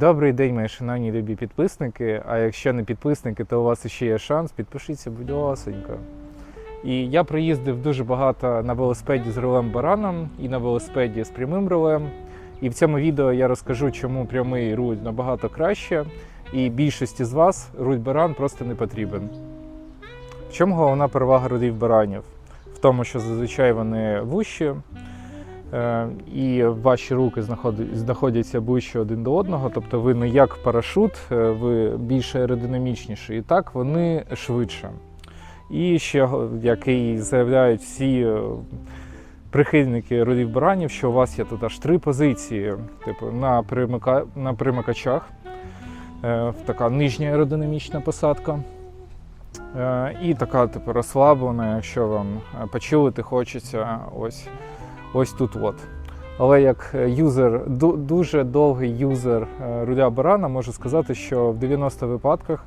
Добрий день, мої шановні любі підписники. А якщо не підписники, то у вас ще є шанс. Підпишіться, будь ласенька. І я проїздив дуже багато на велосипеді з рулем бараном і на велосипеді з прямим рулем. І в цьому відео я розкажу, чому прямий руль набагато краще, і більшості з вас руль баран просто не потрібен. В чому головна перевага рулів баранів? В тому, що зазвичай вони вущі, і ваші руки знаходяться ближче один до одного, тобто ви не як парашут, е, ви більш аеродинамічніші, і так вони швидше. І ще, який заявляють всі е, прихильники рулів баранів, що у вас є тут аж три позиції, типу на, примика... на примикачах, е, така нижня аеродинамічна посадка. Е, І така типу розслаблена, якщо вам е, почилити хочеться ось, ось тут. от. Але як е, юзер, ду- дуже довгий юзер е, руля барана, можу сказати, що в 90 випадках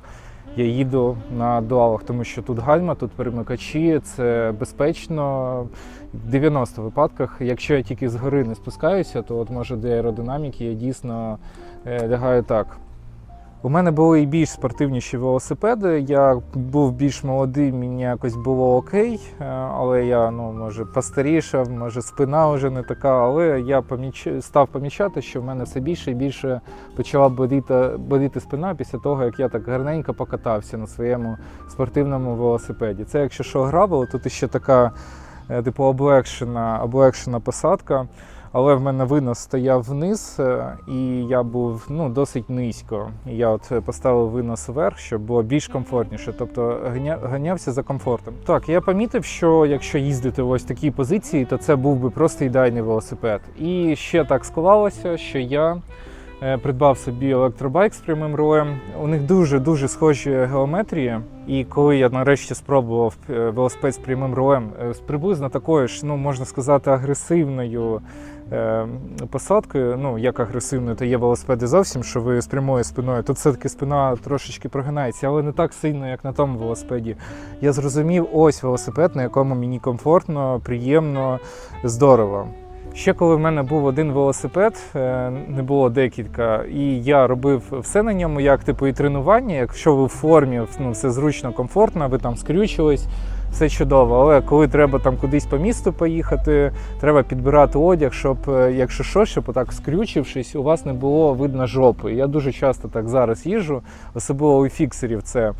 я їду на дуалах, тому що тут гальма, тут перемикачі, це безпечно. В 90 випадках, якщо я тільки згори не спускаюся, то от може для аеродинаміки я дійсно е, лягаю так. У мене були і більш спортивніші велосипеди. Я був більш молодий, мені якось було окей, е, але я ну, може постарішав, може спина вже не така. Але я поміч... став помічати, що в мене все більше і більше почала боліти, боліти спина після того, як я так гарненько покатався на своєму спортивному велосипеді. Це якщо що гравело, тут ще така е, типу облегшена, облегшена посадка. Але в мене винос стояв вниз, е, і я був ну, досить низько. Я от поставив винос вверх, щоб було більш комфортніше, тобто ганявся за комфортом. Так, я помітив, що якщо їздити в ось такій позиції, то це був би просто ідеальний велосипед. І ще так склалося, що я придбав собі електробайк з прямим рулем. У них дуже дуже схожі геометрії. І коли я нарешті спробував е, велосипед з прямим рулем е, з приблизно такою ж, ну можна сказати, агресивною е, посадкою. Ну як агресивною, то є велосипеди зовсім, що ви з прямою спиною. Тут все-таки спина трошечки прогинається, але не так сильно, як на тому велосипеді. Я зрозумів, ось велосипед, на якому мені комфортно, приємно, здорово. Ще коли в мене був один велосипед, е, не було декілька, і я робив все на ньому, як типу і тренування. Якщо ви в формі, ну все зручно, комфортно, ви там скрючились, все чудово. Але коли треба там кудись по місту поїхати, треба підбирати одяг, щоб, е, якщо що, щоб отак скрючившись, у вас не було видно жопи. Я дуже часто так зараз їжджу, особливо у фіксерів це.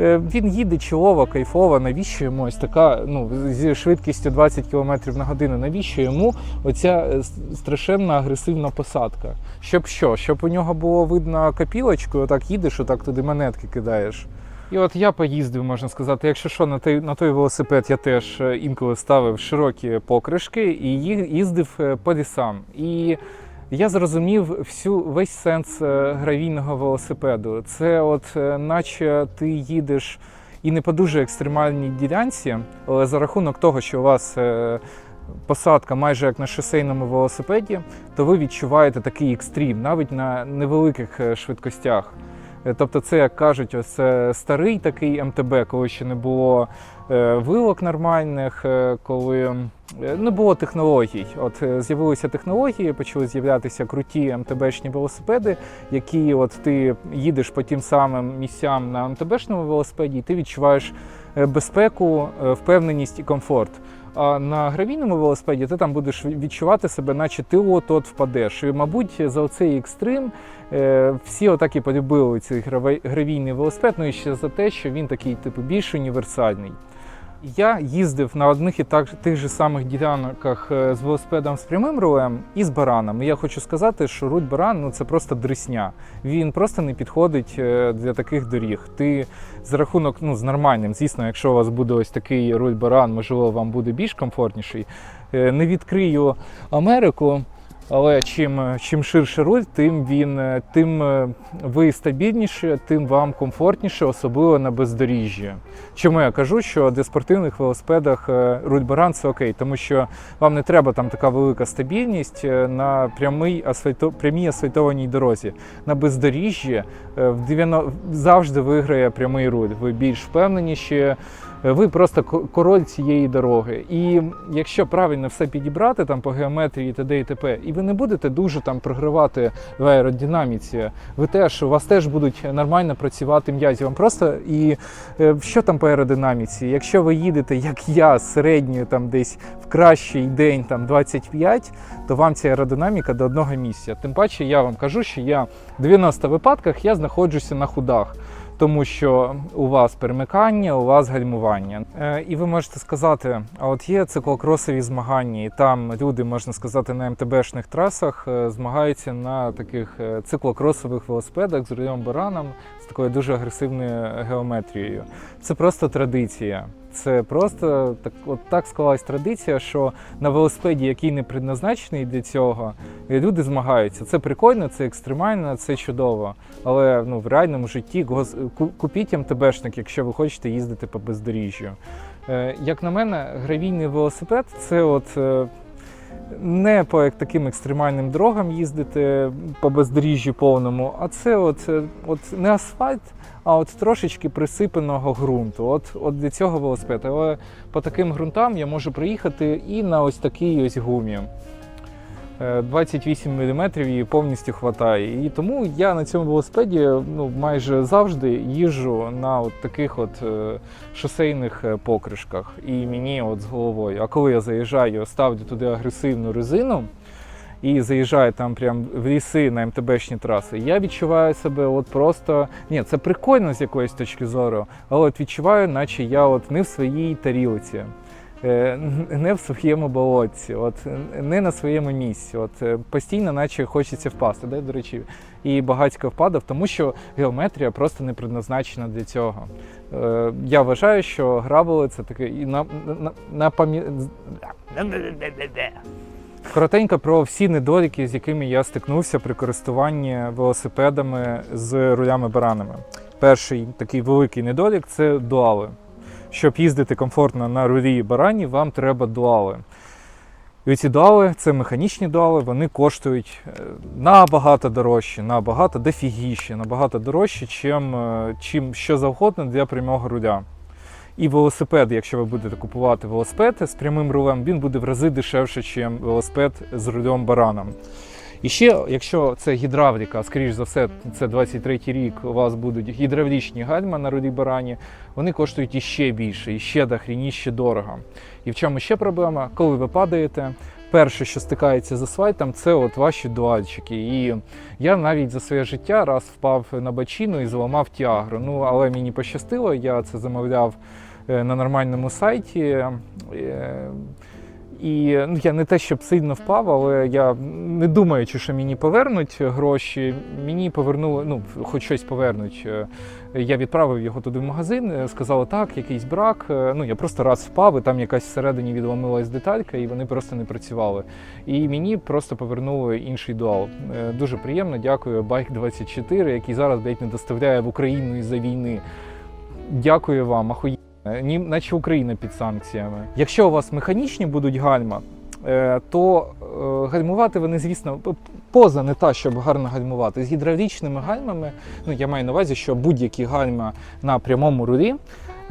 Е, Він їде чолово, кайфово, навіщо йому ось така, ну, зі швидкістю 20 км на годину, навіщо йому оця е, страшенна агресивна посадка? Щоб що? Щоб у нього було видно копілочку, отак їдеш, отак туди монетки кидаєш. І от я поїздив, можна сказати, якщо що, на той, на той велосипед я теж е, інколи ставив широкі покришки і їздив по лісам. І я зрозумів всю весь сенс е, гравійного велосипеду. Це, от, е, наче ти їдеш і не по дуже екстремальній ділянці, але за рахунок того, що у вас е, посадка майже як на шосейному велосипеді, то ви відчуваєте такий екстрім, навіть на невеликих швидкостях. Тобто, це як кажуть, ось старий такий МТБ, коли ще не було вилок нормальних, е, коли е, не було технологій. От е, з'явилися технології, почали з'являтися круті МТБшні велосипеди, які от ти їдеш по тим самим місцям на МТБшному велосипеді, і ти відчуваєш е, безпеку, е, впевненість і комфорт. А на гравійному велосипеді ти там будеш відчувати себе, наче ти от-от впадеш. І, мабуть, за оцей екстрим е, всі отак і полюбили цей гравійний велосипед, ну і ще за те, що він такий, типу, більш універсальний. Я їздив на одних і так, тих же самих ділянках е, з велосипедом з прямим рулем і з бараном. Я хочу сказати, що руль баран ну, це просто дресня. Він просто не підходить е, для таких доріг. Ти за рахунок ну, з нормальним, звісно, якщо у вас буде ось такий руль баран, можливо, вам буде більш комфортніший. Е, Не відкрию Америку. Але чим, е, чим ширше руль, тим він е, тим е, ви стабільніше, тим вам комфортніше, особливо на бездоріжжі. Чому я кажу, що для спортивних велосипедах руль баран це окей, тому що вам не треба там така велика стабільність на прямий асфальто, прямій асфальтованій дорозі. На бездоріжжі в 90 завжди виграє прямий руль. Ви більш впевненіші, Ви просто ко- король цієї дороги. І якщо правильно все підібрати там по геометрії т.д. і т.п., і ви не будете дуже там програвати в аеродинаміці, ви теж у вас теж будуть нормально працювати м'язі. Вам просто і е, що там по аеродинаміці? Якщо ви їдете, як я, середньою там десь в кращий день там 25, то вам ця аеродинаміка до одного місця. Тим паче я вам кажу, що я в 90 випадках я знаходжуся на худах. Тому що у вас перемикання, у вас гальмування. Е, і ви можете сказати: а от є циклокросові змагання, і там люди, можна сказати, на МТБшних трасах е, змагаються на таких е, циклокросових велосипедах з рульом бараном з такою дуже агресивною геометрією. Це просто традиція. Це просто так, от так склалась традиція, що на велосипеді, який не предназначений для цього, люди змагаються. Це прикольно, це екстремально, це чудово. Але ну, в реальному житті купіть МТБшник, якщо ви хочете їздити по бездоріжжю. Е, як на мене, гравійний велосипед це от. Не по таким екстремальним дорогам їздити по бездоріжжю повному, а це от, е, от не асфальт, а от трошечки присипаного ґрунту. От, от для цього велосипед. Але по таким ґрунтам я можу приїхати і на ось такій ось гумі. Е, 28 мм її повністю хватає. І тому я на цьому велосипеді ну, майже завжди їжджу на от таких от е, шосейних е, покришках. І мені от з головою. А коли я заїжджаю, ставлю туди агресивну резину і заїжджаю там прям в ліси на МТБшні траси, я відчуваю себе от просто. Ні, це прикольно з якоїсь точки зору, але от відчуваю, наче я от не в своїй тарілці. Е, не в своєму болотці, от не на своєму місці. От е, постійно, наче хочеться впасти. Да, до речі, і багатько впадав, тому що геометрія просто не предназначена для цього. Е, я вважаю, що гравели це таке і на, на, на пам'я... Коротенько про всі недоліки, з якими я стикнувся при користуванні велосипедами з рулями-баранами. Перший такий великий недолік це дуали. Щоб їздити комфортно на рулі барані, вам треба дуали. І ці дуали це механічні дуали, вони коштують е, набагато дорожче, набагато дофігіше, набагато дорожче, чим, е, чим що завгодно для прямого руля. І велосипед, якщо ви будете купувати велосипед з прямим рулем, він буде в рази дешевше, ніж велосипед з рулем бараном. І ще, якщо це гідравліка, скоріш за все, це 23-й рік, у вас будуть гідравлічні гальма на рулі барані, вони коштують іще більше, іще дохрініще дорого. І в чому ще проблема? Коли ви падаєте, перше, що стикається з асфальтом, це от ваші дуальчики. І я навіть за своє життя раз впав на бочину і зламав тіагру. Ну, але мені пощастило, я це замовляв е, на нормальному сайті. І ну, я не те, щоб сильно впав, але я не думаючи, що мені повернуть гроші, мені повернули, ну, хоч щось повернуть. Е, Я відправив його туди в магазин, е, сказали, так, якийсь брак. Е, Ну, я просто раз впав, і там якась всередині відломилась деталька, і вони просто не працювали. І мені просто повернули інший дуал. Дуже приємно, дякую Bike 24 який зараз блядь, не доставляє в Україну із-за війни. Дякую вам, ахуєнно. Ні, наче Україна під санкціями. Якщо у вас механічні будуть гальма, е, то е, гальмувати вони, звісно, поза не та, щоб гарно гальмувати. З гідравлічними гальмами, ну я маю на увазі, що будь-які гальма на прямому рулі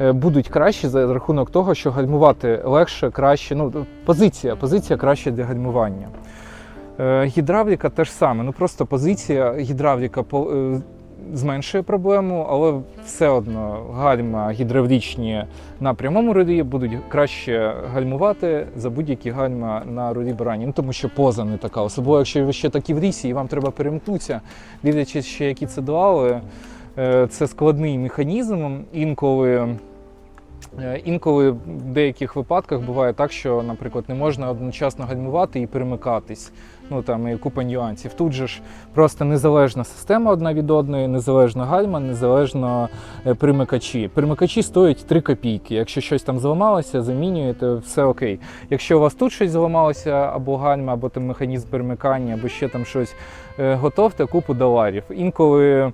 е, будуть кращі за рахунок того, що гальмувати легше, краще. Ну, позиція, позиція краще для гальмування. Е, Гідравліка теж саме. Ну просто позиція гідравліка е, зменшує проблему, але все одно гальма гідравлічні на прямому рулі будуть краще гальмувати за будь-які гальма на рулі барані. Ну тому що поза не така. Особливо, якщо ви ще такі в лісі і вам треба перемкнутися, дивлячись ще які це дуали. Е, Це складний механізм. Інколи Інколи в деяких випадках буває так, що, наприклад, не можна одночасно гальмувати і перемикатись. Ну там і купа нюансів. Тут же ж просто незалежна система одна від одної, незалежна гальма, незалежно е, примикачі. Примикачі стоять 3 копійки. Якщо щось там зламалося, замінюєте, все окей. Якщо у вас тут щось зламалося, або гальма, або там механізм перемикання, або ще там щось, е, готовте купу доларів. Інколи.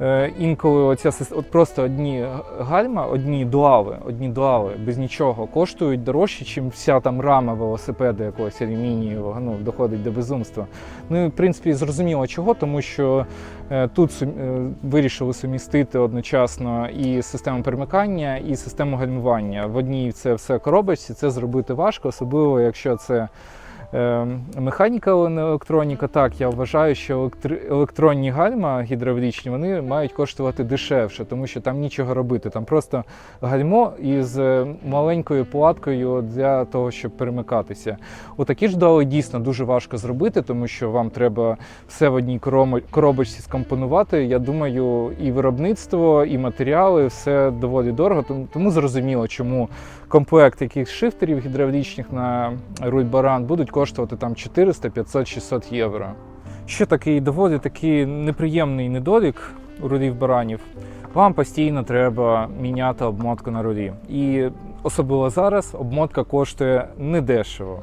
Е, Інколи оця от просто одні гальма, одні дуали, одні дуали без нічого коштують дорожче, ніж вся там рама велосипеда якогось алюмінієвого, ну доходить до безумства. Ну і в принципі зрозуміло чого, тому що Е, Тут е, вирішили сумістити одночасно і систему перемикання, і систему гальмування. В одній це все коробочці, це зробити важко, особливо якщо це механіка, але електроніка. Так, я вважаю, що електронні гальма гідравлічні вони мають коштувати дешевше, тому що там нічого робити. Там просто гальмо із е, маленькою платкою для того, щоб перемикатися. Отакі ж дали дійсно дуже важко зробити, тому що вам треба все в одній коробочці скомпонувати. Я думаю, і виробництво, і матеріали все доволі дорого. Тому зрозуміло, чому комплект яких шифтерів гідравлічних на руль баран будуть коштувати там 400, 500, 600 євро. Ще такий доволі такий неприємний недолік рулів баранів. Вам постійно треба міняти обмотку на рулі. І особливо зараз обмотка коштує недешево.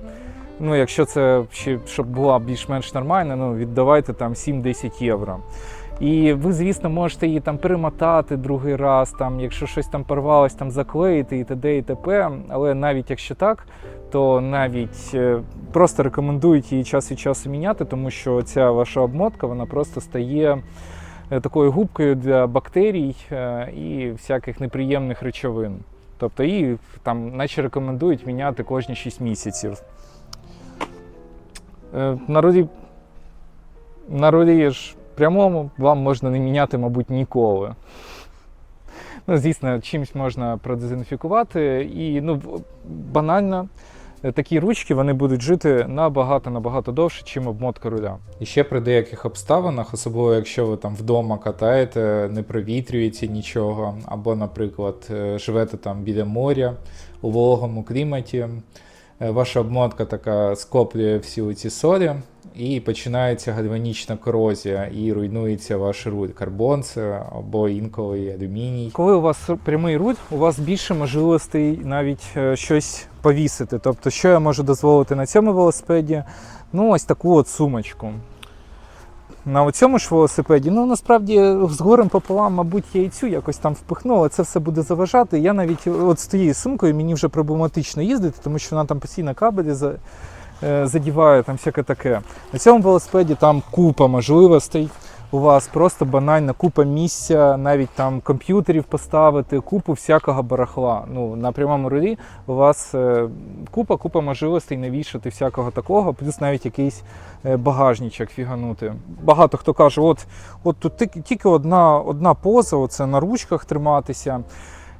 Ну, якщо це ще щоб була більш-менш нормальна, ну віддавайте там 7-10 євро. І ви, звісно, можете її там перемотати другий раз, там, якщо щось там порвалось, там заклеїти і т.д. і т.п. Але навіть якщо так, то навіть е, просто рекомендують її час від часу міняти, тому що ця ваша обмотка вона просто стає е, такою губкою для бактерій е, і всяких неприємних речовин. Тобто її там, наче рекомендують міняти кожні 6 місяців. Е, На рулі, ж прямому вам можна не міняти, мабуть, ніколи. Ну, звісно, чимось можна продезінфікувати. І ну, банально, е, такі ручки вони будуть жити набагато набагато довше, чим обмотка руля. І ще при деяких обставинах, особливо якщо ви там вдома катаєте, не провітрюєте нічого, або, наприклад, е, живете там біля моря у вологому кліматі, е, ваша обмотка така скоплює всі ці солі, і починається гальванічна корозія, і руйнується ваш руль. Карбон це або інколи алюміній. Коли у вас прямий руль, у вас більше можливостей навіть е, щось повісити. Тобто, що я можу дозволити на цьому велосипеді? Ну, ось таку от сумочку. На цьому ж велосипеді, ну насправді з горем пополам, мабуть, я і цю якось там впихну, але це все буде заважати. Я навіть от з тією сумкою мені вже проблематично їздити, тому що вона там постійно кабелі за, задіває, там всяке таке. На цьому велосипеді там купа можливостей. У вас просто банально купа місця, навіть там комп'ютерів поставити, купу всякого барахла. Ну, на прямому рулі у вас е, купа, купа можливостей навішати всякого такого, плюс навіть якийсь е, багажничок фіганути. Багато хто каже, от, от тут тільки одна, одна поза, оце на ручках триматися.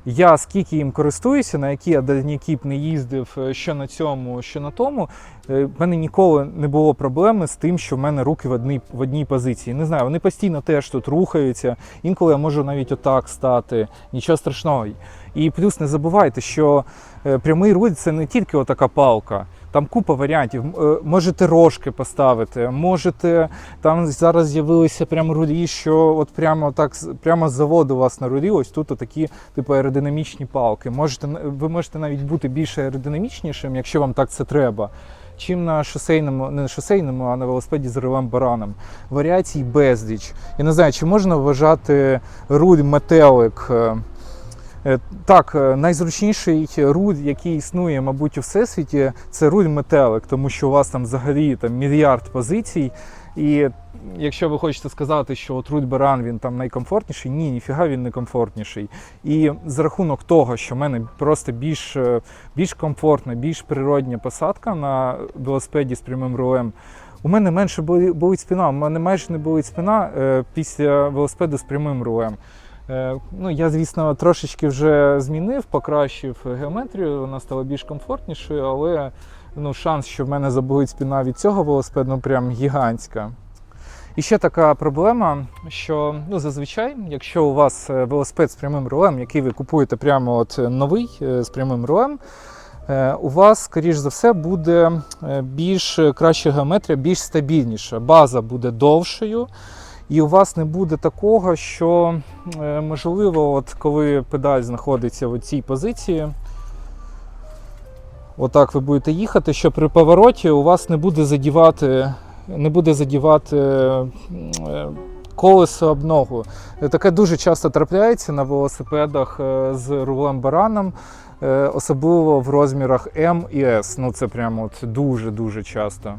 Я скільки їм користуюся, на які я дальніки б не їздив, е, що на цьому, що на тому, е, в мене ніколи не було проблеми з тим, що в мене руки в одній, в одній позиції. Не знаю, вони постійно теж тут рухаються. Інколи я можу навіть отак стати, нічого страшного. І плюс не забувайте, що е, прямий руль це не тільки отака палка. Там купа варіантів. Е, Можете рожки поставити, можете там зараз з'явилися прямо рулі, що от прямо так прямо з заводу у вас на рулі, ось тут такі типу аеродинамічні палки. Можете ви можете навіть бути більш аеродинамічнішим, якщо вам так це треба. Чим на шосейному, не на шосейному, а на велосипеді з рулем бараном. Варіацій безліч. Я не знаю, чи можна вважати руль метелик. Е, Так, е, найзручніший руль, який існує, мабуть, у всесвіті, це руль метелик, тому що у вас там взагалі там мільярд позицій. І якщо ви хочете сказати, що от руль баран він там найкомфортніший, ні, ніфіга він не комфортніший. І за рахунок того, що в мене просто більш, е, більш комфортна, більш природня посадка на велосипеді з прямим рулем. У мене менше болить спина. У мене майже не болить спина після велосипеду з прямим рулем. Е, Ну, я, звісно, трошечки вже змінив, покращив геометрію, вона стала більш комфортнішою, але ну, шанс, що в мене заболить спина від цього велосипеду, ну, прям гігантська. І ще така проблема, що ну, зазвичай, якщо у вас е, велосипед з прямим рулем, який ви купуєте прямо от е, новий з прямим рулем, у вас, скоріш за все, буде більш краща геометрія, більш стабільніша. База буде довшою. І у вас не буде такого, що е, можливо, от коли педаль знаходиться в цій позиції, отак ви будете їхати, що при повороті у вас не буде задівати, не буде задівати е, колесо об ногу. Таке дуже часто трапляється на велосипедах е, з рулем бараном, особливо в розмірах М і С. Ну це прямо дуже-дуже часто.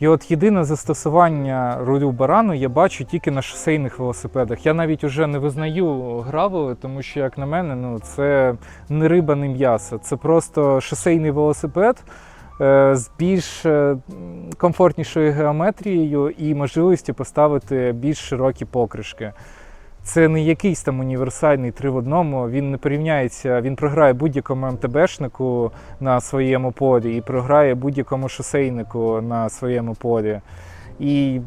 І от єдине застосування рулю барану я бачу тільки на шосейних велосипедах. Я навіть уже не визнаю гравели, тому що, як на мене, ну це не риба, не м'ясо. Це просто шосейний велосипед е, з більш е, комфортнішою геометрією і можливістю поставити більш широкі покришки. Це не якийсь там універсальний три в одному. Він не порівняється, він програє будь-якому МТБшнику на своєму полі і програє будь-якому шосейнику на своєму полі. І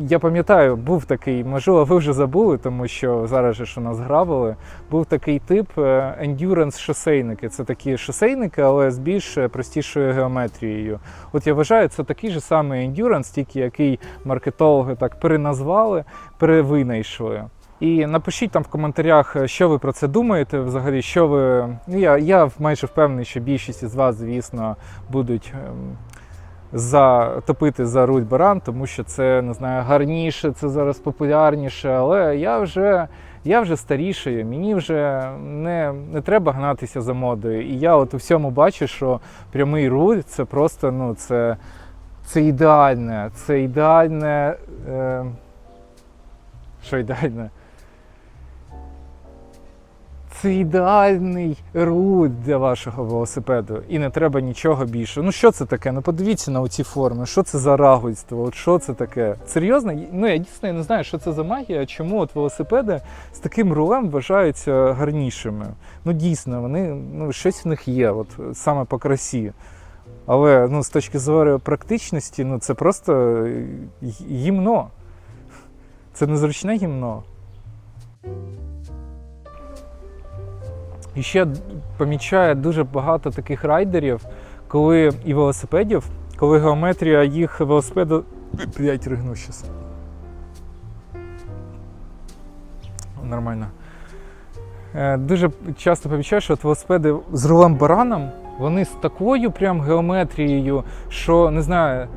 я пам'ятаю, був такий, можливо, ви вже забули, тому що зараз ж у нас гравили. Був такий тип е, endurance шосейники. Це такі шосейники, але з більш простішою геометрією. От я вважаю, це такий же самий endurance, тільки який маркетологи так переназвали, перевинайшли. І напишіть там в коментарях, е, що ви про це думаєте. Взагалі, що ви. Ну, я, я майже впевнений, що більшість із вас, звісно, будуть ем, затопити за руль баран, тому що це не знаю, гарніше, це зараз популярніше. Але я вже, я вже старішаю, мені вже не, не треба гнатися за модою. І я от у всьому бачу, що прямий руль це просто ну, це, це ідеальне, це ідеальне. Е, що ідеальне? Це ідеальний руль для вашого велосипеду, і не треба нічого більше. Ну що це таке? Ну подивіться на оці форми. Що це за рагульство? От що це таке? Серйозно? Ну я дійсно не знаю, що це за магія. Чому от велосипеди з таким рулем вважаються гарнішими? Ну дійсно, вони ну щось в них є, от саме по красі. Але ну, з точки зору практичності, ну це просто е, гімно. Це незручне гімно. І ще помічаю дуже багато таких райдерів, коли і велосипедів, коли геометрія їх велосипеду. Блять, ригну щас. Нормально. Е, Дуже часто помічаю, що от велосипеди з рулем бараном, вони з такою прям геометрією, що не знаю,